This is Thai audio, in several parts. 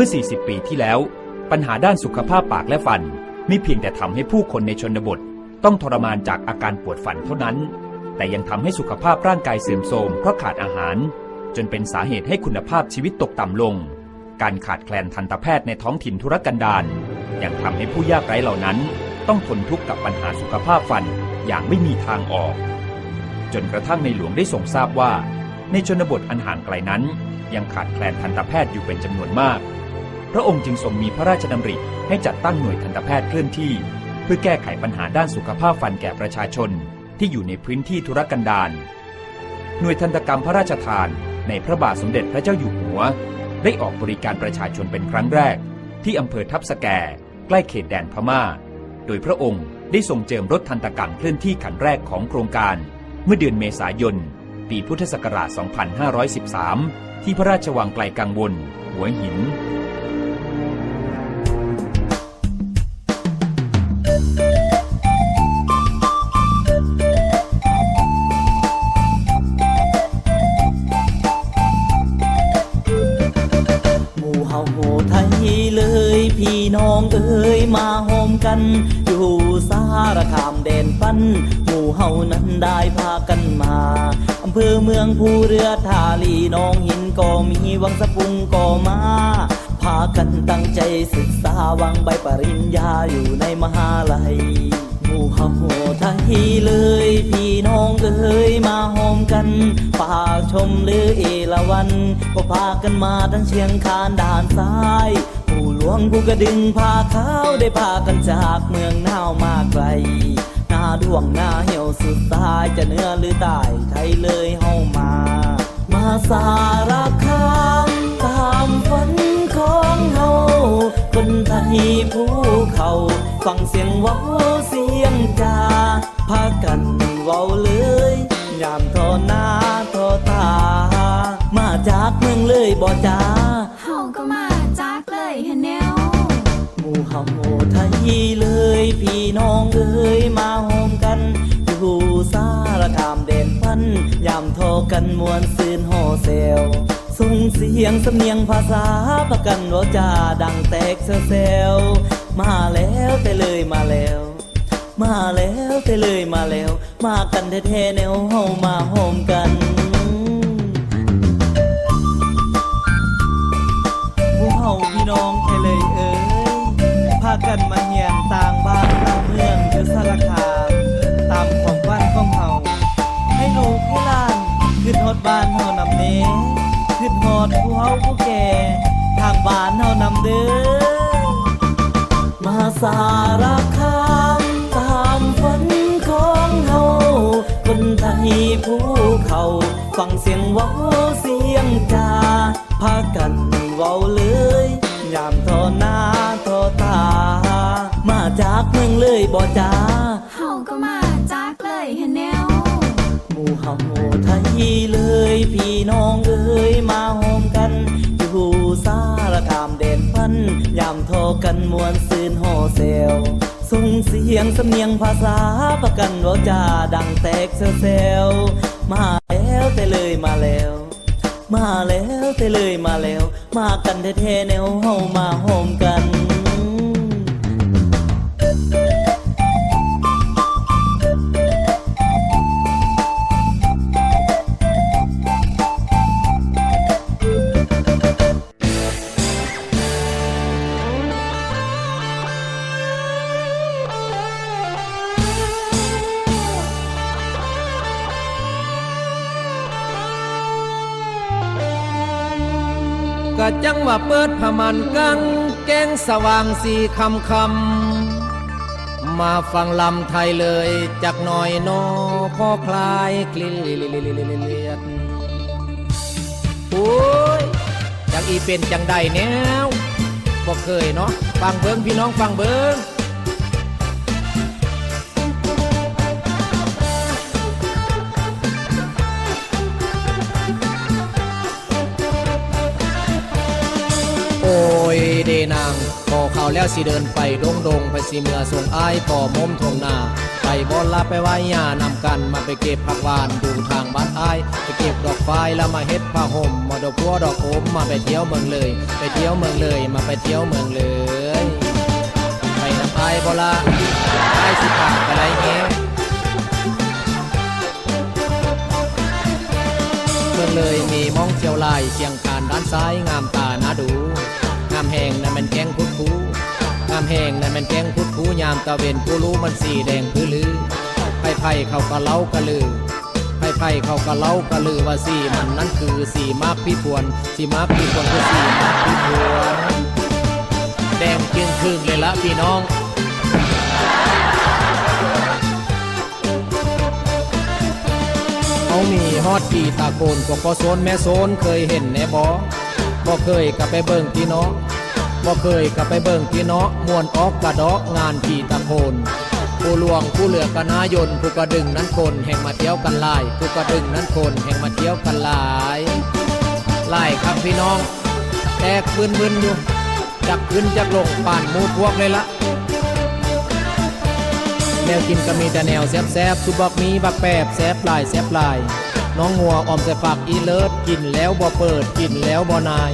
มื่อ 40 ปีที่แล้ว ปัญหาด้านสุขภาพปากและฟันไม่เพียงแต่ทำให้ผู้คนในชนบท ต้องทรมานจากอาการปวดฟันเท่านั้น แต่ยังทำให้สุขภาพร่างกายเสื่อมโทรมเพราะขาดอาหาร จนเป็นสาเหตุให้คุณภาพชีวิตตกต่ำลง การขาดแคลนทันตแพทย์ในท้องถิ่นธุรกันดารยังทำให้ผู้ยากไร้เหล่านั้น ต้องทนทุกข์กับปัญหาสุขภาพฟันอย่างไม่มีทางออก จนกระทั่งในหลวงได้ทรงทราบว่า ในชนบทอันห่างไกลนั้น ยังขาดแคลนทันตแพทย์อยู่เป็นจำนวนมาก พระองค์จึงทรงมีพระราชดำริให้จัดตั้งหน่วยทันตแพทย์เคลื่อนที่ เพื่อแก้ไขปัญหาด้านสุขภาพฟันแก่ประชาชนที่อยู่ในพื้นที่ธุรกันดารหน่วยทันตกรรมพระราชทานในพระบาทสมเด็จพระเจ้าอยู่หัว ได้ออกบริการประชาชนเป็นครั้งแรก ที่อำเภอทับสแก ใกล้เขตแดนพม่า โดยพระองค์ได้ทรงเจิมรถทันตกรรมเคลื่อนที่ขันแรกของโครงการ เมื่อเดือนเมษายน ปีพุทธศักราช 2513 ที่พระราชวังไกลกังวล หัวหิน กันอยู่สารคามเดนปันหมู่เฮานั้นได้พากันมาอำเภอเมืองภูเรือทาลีน้องหินก็มีวังสะพุงก็มาพากันตั้งใจศึกษาวังใบปริญญาอยู่ในมหาลัย หมู่เฮาไทยเลย พี่น้องเอ้ยมาโฮมกันฝากชมหรือเอราวัน ก็พากันมาทั้งเชียงคานด่านซ้าย ผู้หลวงผู้กระดึงพาเขาได้พากันจากเมืองหนาวมาไกลหน้าดวงหน้าเหี่ยวสุดตายจะเนื้อหรือใต้ไทยเลยเฮามา มาสารคามตามฝันของเฮา คนไทยผู้เขาฟังเสียงเว้าเสียงจาพากันเว้าเลยยามทอหน้าทอตา มาจากเมืองเลยบ่จ้าเฮาก็มาจากเลยฮะแนวหมู่เฮาไทยเลยพี่น้องเอ้ยมาโฮมกันอยู่สารคามเด่นพันยามโทอกันมวนซืนโฮเซล ส่งเสียงสำเนียงภาษาประกันว่าจาดังแตกเซลเซลมาแล้วแต่เลยมาแล้ว มาแล้วแต่เลยมาแล้ว มากันแท้ๆแนวเฮามาโฮมกันหมู่เฮาพี่น้องไทยเลยเอ้ยพากันมาเฮียนต่างบ้านต่างเมืองคือสารคามตามของบ้านของเฮาให้ลูกให้หลานขึ้นฮอดบ้านเฮานำเน้ ขึ้นฮอดผู้เฮาผู้แก่ ทางบ้านเฮานำเด้อมาสารคามตามฝันของเฮาคนไทยผู้เขาฟังเสียงว้าเสียงจาพากันเว้าเลยยามทอหน้าทอตา มาจากเมืองเลยบ่จ้า ทยเลยพี่น้องเอ้ยมาโฮมกัน อยู่สารคามเด่นพันยามโทอกันมวนซืนโฮเซลส่งเสียงสำเนียงภาษาประกันว่าจาดังแตกเซลเซลมาแล้วแต่เลยมาแล้ว มาแล้วแต่เลยมาแล้ว มากันแท้ๆแนวเฮามาโฮมกัน เปิดพมันกัง แกงสว่างสีคำคำมาฟังลำไทยเลยจากหน่อยนอพอคลายกลิเลียดโอ้ยจังอีเป็นจังใดแนวบ่เคยเนาะฟังเบิ้งพี่น้องฟังเบิ้ง เดนางพอเขาแล้วสิเดินไปดงดงไปสิเมื่อส่งอ้ายพอมมทงนาไปบอลลาไปไว้ยานำกันมาไปเก็บผักหวานดูทางบ้านอ้ายไปเก็บดอกไฟแล้วมาเฮ็ดผ้าห่มมาดอกบัวดอกโอมมาไปเที่ยวเมืองเลย ไปเที่ยวเมืองเลยมาไปเที่ยวเมืองเลยไปนำไอ้ายบอลาไอ้ายสิพาไปไรเงี้ยเมืองเลยมีมองเที่ยวลายเชียงคานด้านซ้ายงามตานาดูามแหงนั่นมันแกงพุดคูงามแหงนั่นมันแกงพุดคูยามตะเวนผู้รู้มันสีแดงคือลือไผ่ไผ่เขากะเล้ากะลือไผ่ไผ่เขากะเล้ากะลือว่าสีมันนั่นคือสีมาพี่พวนสีมาพี่พวนคือสีมาพี่พวนแดงจึงครึ่งเลยละพี่น้องเขามีฮอดปีตาโกนกว่าพ่อโซนแม่โซนเคยเห็นแน่บ่บ่เคยกลับไปเบิ่งพี่เนาะ บ่เคยกลับไปเบิ่งพี่เนาะมวนออกกระดาะงานปีตาโกนผู้หลวงผู้เหลือกนายนผู้กระดึงนั้นคนแห่งมาเที่ยวกันลายผู้กระดึงนั้นคนแห่งมาเที่ยวกันลายลายครับพี่น้อง แตกบึนๆอยู่จักขึ้นจักลงป่านมูพวกเลยละแนวกินก็มีแต่แนวแซบๆสุบักมีบักแปบแซบลายแซบลาย น้องงัวออมใส่ฝักอีเลิศกินแล้วบ่เปิดกินแล้วบ่นาย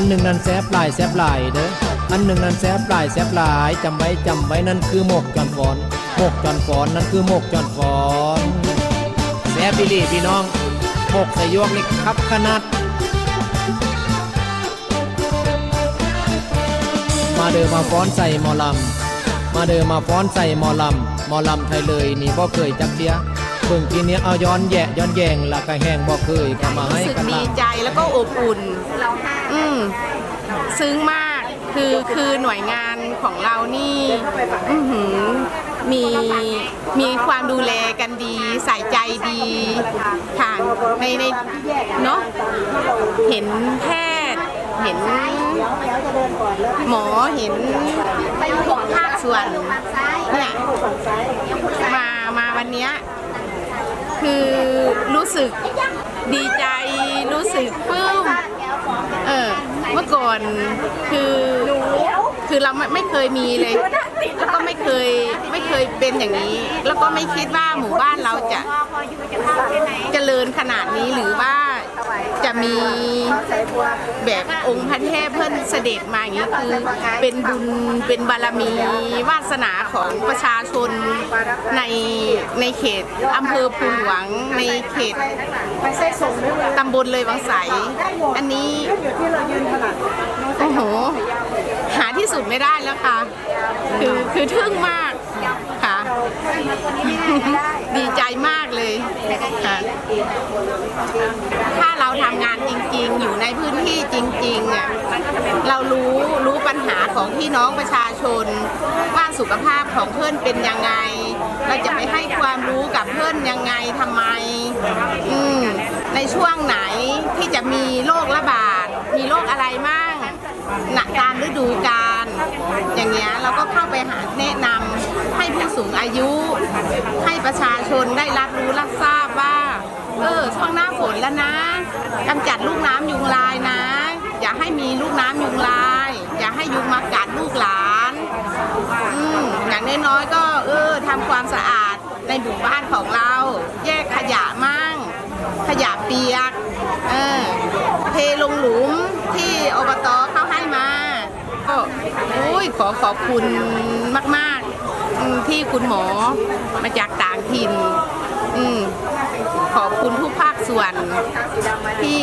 นหนึ่งนั้นแซบลายแซบลายเด้ออันหนึ่งนั้นแซบลายแซบลายจำไว้จำไว้นั่นคือหมกจอนฟอนหมกจอนฟอนนั่นคือหมกจอนฟอนแซบบิลีพี่น้องหมกใส่ยวกนี่ครับขนาดมาเดินมาฟ้อนใส่หมอลำมาเดินมาฟ้อนใส่หมอลำหมอลำไทยเลยนี่บ่เคยจักเทีย เพิ่งทีเนี้ยเอาย้อนแยะย้อนแยงแล้วก็แห้งบ่เคยก็มาให้รู้สึกกันดีละ ใจแล้วก็อบอุ่นอืมซึ้งมากคือคือหน่วยงานของเรานี่อื้อหือมีมีความดูแลกันดี ใส่ใจดีค่ะในในเนาะเห็นแพทย์เห็นหมอเห็นทุกภาคส่วนเนี่ยมามาวันเนี้ย คือรู้สึกดีใจรู้สึกปลื้มเออเมื่อก่อนคือคือเราไม่ไม่เคยมีเลยแล้วก็ไม่เคยไม่เคยเป็นอย่างนี้ แล้วก็ไม่คิดว่าหมู่บ้านเราจะเจริญขนาดนี้หรือว่า จะมีแบบองค์พระเทพเพิ่อนเสด็จมาอย่างนี้คือเป็นบุญเป็นบารมีวาสนาของประชาชนในในเขตอำเภอภูหลวงในเขตตำบลเลยวังใส อันนี้โอ้โหหาที่สุดไม่ได้แล้วค่ะ คือคือทึ่งมาก ดีใจมากเลยค่ะถ้าเราทำงานจริงๆ อยู่ในพื้นที่จริงๆอะเรารู้รู้ปัญหาของพี่น้องประชาชน ว่าสุขภาพของเพื่อนเป็นยังไง เราจะไปให้ความรู้กับเพื่อนยังไงทำไมอืมในช่วงไหนที่จะมีโรคระบาด มีโรคอะไรมั่งหนักตามฤดูกาล อย่างเงี้ยเราก็เข้าไปหาแนะนำให้ผู้สูงอายุ ให้ประชาชนได้รับรู้รับทราบว่า เออช่วงหน้าฝนแล้วนะกำจัดลูกน้ำยุงลายนะ อย่าให้มีลูกน้ำยุงลาย อย่าให้ยุงมากัดลูกหลานอืมอย่างน้อยๆก็เออทำความสะอาดในหมู่บ้านของเรา แยกขยะมั่ง ขยะเปียก เออเทลงหลุมที่อบตเขาให้มา ก็อุ้ยขอขอบคุณมากๆที่คุณหมอมาจากต่างถิ่นขอบคุณทุกภาคส่วนที่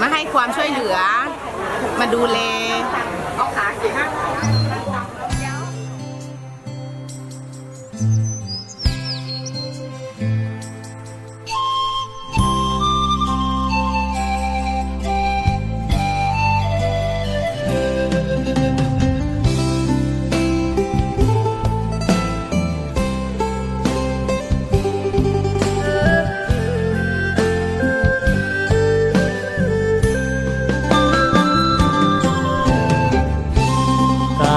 มาให้ความช่วยเหลือ มาดูแลก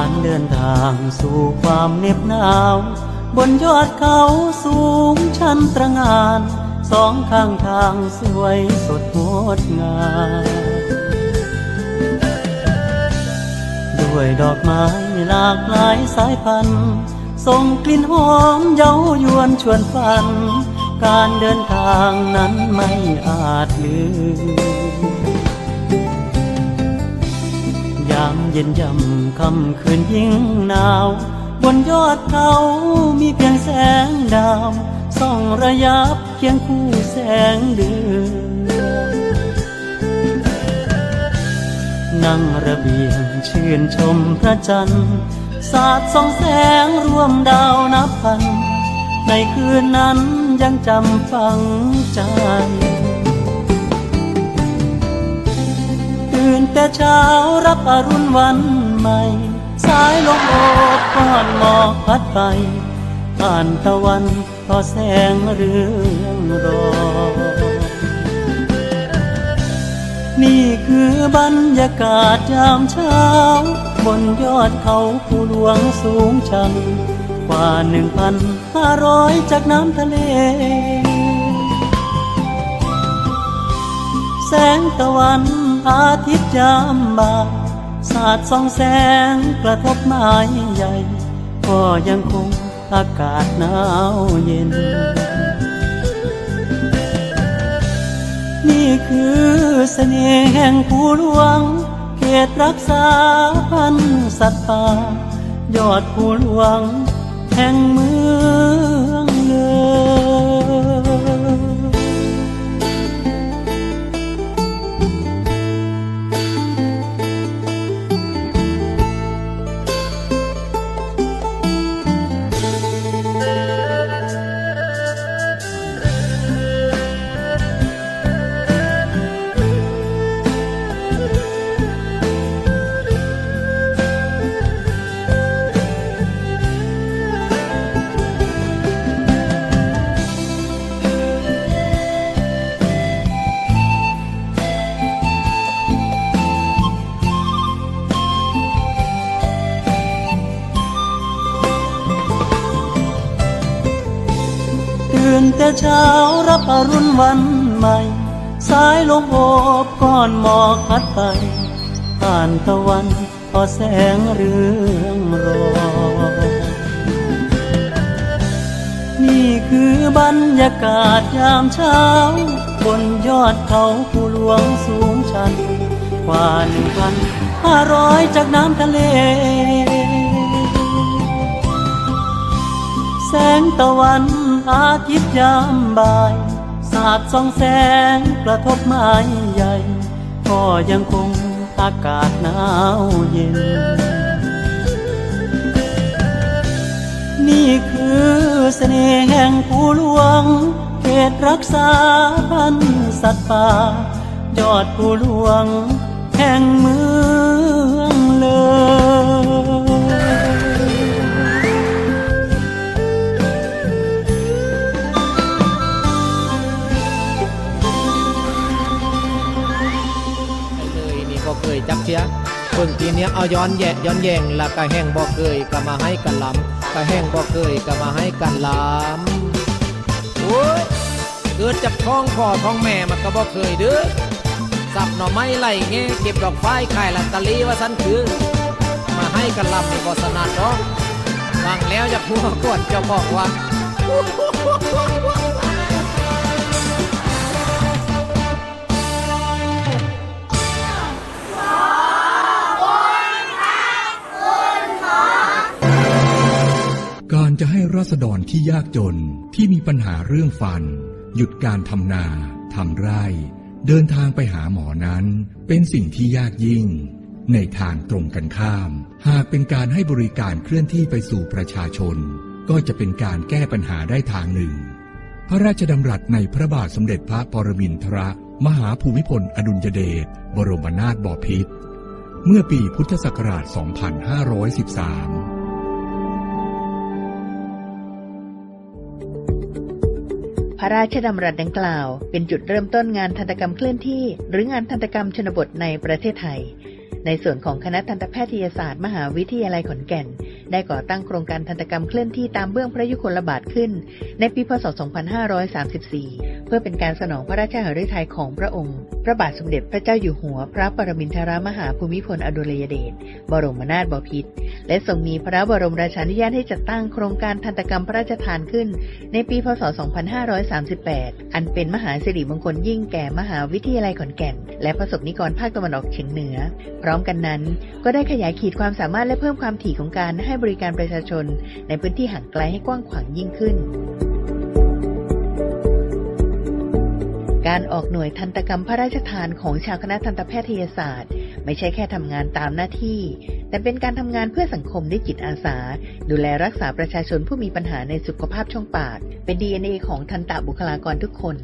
ารเดินทางสู่ความเหน็บหนาว บนยอดเขาสูงชันตระงาน สองข้างทางสวยสดงดงามด้วยดอกไม้หลากหลายสายพันธุ์ส่งกลิ่นหอมเย้ายวนชวนฝัน การเดินทางนั้นไม่อาจลืม ยามเย็นยำค่ำคืนยิ่งหนาว บนยอดเขามีเพียงแสงดาวส่องระยับเคียงคู่แสงเดือนนั่งระเบียงชื่นชมพระจันทร์ สาดส่องแสงรวมดาวนับพัน ในคืนนั้นยังจำฝังใจ ตื่นแต่เช้ารับอรุณวันใหม่ สายลมโอบก้อนหมอกพัดไปผ่านตะวันก็แสงเรืองรอ นี่คือบรรยากาศยามเช้า บนยอดเขาผู้หลวงสูงชัน กว่าหนึ่งพันห้าร้อยจากน้ำทะเล แสงตะวัน อาทิตย์ยามบ่ายสาดส่องแสงกระทบไม้ใหญ่ ก็ยังคงอากาศหนาวเย็น นี่คือเสน่ห์แห่งภูหลวง เขตรักษาพันธุ์สัตว์ป่า ยอดภูหลวงแห่งเมือง เช้ารับอรุณวันใหม่ สายลมโอบก้อนหมอกพัดไปผ่านตะวันพอแสงเรืองรอนี่คือบรรยากาศยามเช้า บนยอดเขาผู้หลวงสูงชัน กว่าหนึ่งพันห้าร้อยจากน้ำทะเล แสงตะวัน อาทิตย์ยามบ่าย สาดส่องแสงกระทบไม้ใหญ่ ก็ยังคงอากาศหนาวเย็น นี่คือเสน่ห์แห่งภูหลวง เขตรักษาพันธุ์สัตว์ป่า ยอดภูหลวง แห่งเมือง พิ่งทีเนี้ยเอาย้อนแยะย้อนแยงล้วก็แห้งบ่เคยก็มาให้กันลำก็แห้งบ่เคยก็มาให้กันลำโอ้ยเกิดจากท้องพ่อท้องแม่มันก็บ่เคยเด้อสับหน่อไม้ไล่แง่เก็บดอกไฟขายลอตเตอรี่ว่าซั่นคือมาให้กันลำในบ่สนัดดอกฟังแล้วอยากหัวกวดจะบอกว่า รจะให้ราษฎรที่ยากจนที่มีปัญหาเรื่องฟัน หยุดการทำนาทำไร่ เดินทางไปหาหมอนั้น เป็นสิ่งที่ยากยิ่ง ในทางตรงกันข้าม หากเป็นการให้บริการเคลื่อนที่ไปสู่ประชาชน ก็จะเป็นการแก้ปัญหาได้ทางหนึ่ง พระราชดำรัสในพระบาทสมเด็จพระปรมินทรมหาภูมิพลอดุลยเดชบรมนาถบพิตรเมื่อปีพุทธศักราช 2513 พระราชดำรัสดังกล่าว เป็นจุดเริ่มต้นงานทันตกรรมเคลื่อนที่ หรืองานทันตกรรมชนบทในประเทศไทย ในส่วนของคณะทันตแพทยศาสตร์มหาวิทยาลัยขอนแก่น ได้ก่อตั้งโครงการทันตกรรมเคลื่อนที่ตามเบื้องพระยุคลบาทขึ้น ในปีพศ 2534 เพื่อเป็นการสนองพระราชหฤทัยของพระองค์ ระบาทสมเด็จพระเจ้าอยู่หัว พระปรมินทรมหาภูมิพลอดุลยเดช บรมนาถบพิตร และทรงมีพระบรมราชานุญาตให้จัดตั้งโครงการทันตกรรมพระราชทานขึ้น ในปี พศ 2538 อันเป็นมหาสิริมงคลยิ่งแก่มหาวิทยาลัยขอนแก่น และประสบนิกรภาคตะวันออกเฉียงเหนือ พร้อมกันนั้น ก็ได้ขยายขีดความสามารถและเพิ่มความถี่ของการให้บริการประชาชน ในพื้นที่ห่างไกลให้กว้างขวางยิ่งขึ้น การออกหน่วยทันตกรรมพระราชทานของชาวคณะทันตแพทยศาสตร์ ไม่ใช่แค่ทำงานตามหน้าที่ แต่เป็นการทำงานเพื่อสังคมด้วยจิตอาสา ดูแลรักษาประชาชนผู้มีปัญหาในสุขภาพช่องปาก เป็น DNA ของทันตบุคลากรทุกคน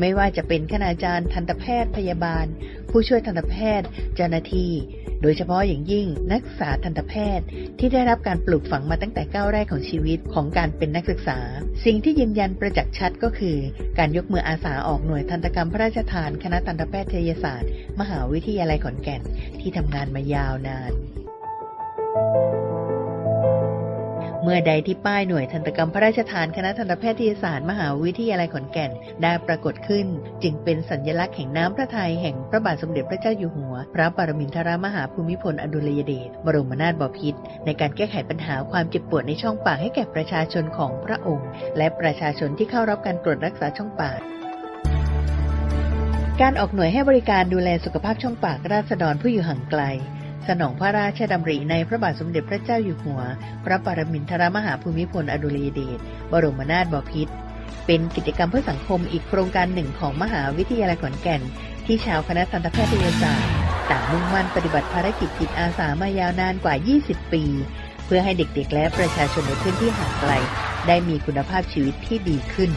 ไม่ว่าจะเป็นคณาจารย์ ทันตแพทย์พยาบาล ผู้ช่วยทันตแพทย์ เจ้าหน้าที่ โดยเฉพาะอย่างยิ่งนักศึกษาทันตแพทย์ ที่ได้รับการปลูกฝังมาตั้งแต่ก้าวแรกของชีวิตของการเป็นนักศึกษา สิ่งที่ยืนยันประจักษ์ชัดก็คือ การยกมืออาสาออกหน่วยทันตกรรมพระราชทาน คณะทันตแพทยศาสตร์ มหาวิทยาลัยขอนแก่น ที่ทำงานมายาวนาน เมื่อใดที่ป้ายหน่วยทันตกรรมพระราชทานคณะทันตแพทยศาสตร์มหาวิทยาลัยขอนแก่นได้ปรากฏขึ้น จึงเป็นสัญลักษณ์แห่งน้ำพระทัยแห่งพระบาทสมเด็จพระเจ้าอยู่หัว พระปรมินทรมหาภูมิพลอดุลยเดชบรมนาถบพิตรในการแก้ไขปัญหาความเจ็บปวดในช่องปากให้แก่ประชาชนของพระองค์ และประชาชนที่เข้ารับการตรวจรักษาช่องปากการออกหน่วยให้บริการดูแลสุขภาพช่องปากราษฎรผู้อยู่ห่างไกล สนองพระราชดำริในพระบาทสมเด็จพระเจ้าอยู่หัว พระปรมินทรมหาภูมิพลอดุลยเดชบรมนาถบพิตรเป็นกิจกรรมเพื่อสังคมอีกโครงการหนึ่งของมหาวิทยาลัยขอนแก่น ที่ชาวคณะทันตแพทยศาสตร์ต่างมุ่งมั่นปฏิบัติภารกิจจิตอาสามายาวนานกว่า 20 ปี เพื่อให้เด็กๆ และประชาชนในพื้นที่ห่างไกล ได้มีคุณภาพชีวิตที่ดีขึ้น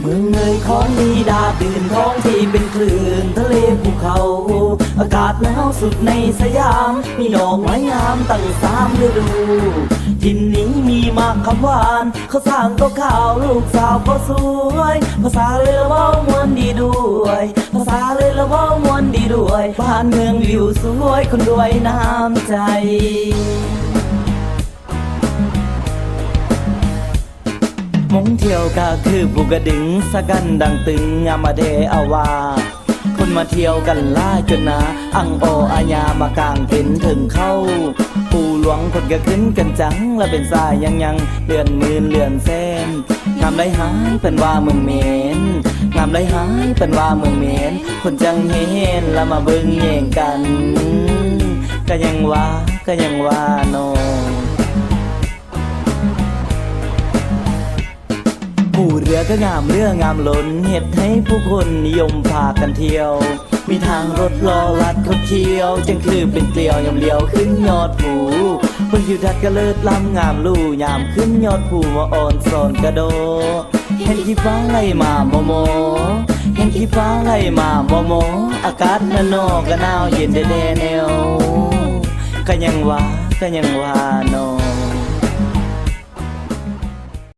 เมืองเอ่ยของดีดาตื่นท้องที่เป็นคลื่นทะเลภูเขา อากาศหนาวสุดในสยาม มีดอกไม้งามตั้งสามฤดูทินนี้มีมากคำหวานเขาสร้างก็ข่าวลูกสาวก็สวย ภาษาเลยละว่ามวนดีด้วย ภาษาเลยละว่ามวนดีด้วย บ้านเมืองวิวสวยคนรวยน้ำใจ มงเที่ยวก็คือภูกระดึงสะกันดังตึงยามาเดอาวา คนมาเที่ยวกันล่าจนนาอังโออาญามากางเต็นถึงเข้า ปูหลวงคนก็ขึ้นกันจัง และเป็นสายยังยังเลื่อนมืนเลื่อนเส้นงามไรหายเป็นว่าเมืองเมนงามไรหายเป็นว่าเมืองเมน คนจังเห็นแล้วมาเบิ่งแย่งกัน ก็ยังว่าก็ยังว่าโน ผู้เรือก็งามเรืองามล้นเหตุให้ผู้คนนิยมพากันเที่ยว มีทางรถล้อลัดคดเคี้ยวจึงคือเป็นเกลียวยำเลียวขึ้นยอดผูบนทิวทัศน์ก็เลิศล้ำงามลู่ยามขึ้นยอดผูมาอ่อนสอนกระโดเห็นที่ฟ้าไหลมาโมโมเห็นที่ฟ้าไหลมาโมโม อากาศนาโนก็หนาวเย็นแดแดแนวก็ยังว่าก็ยังว่าโน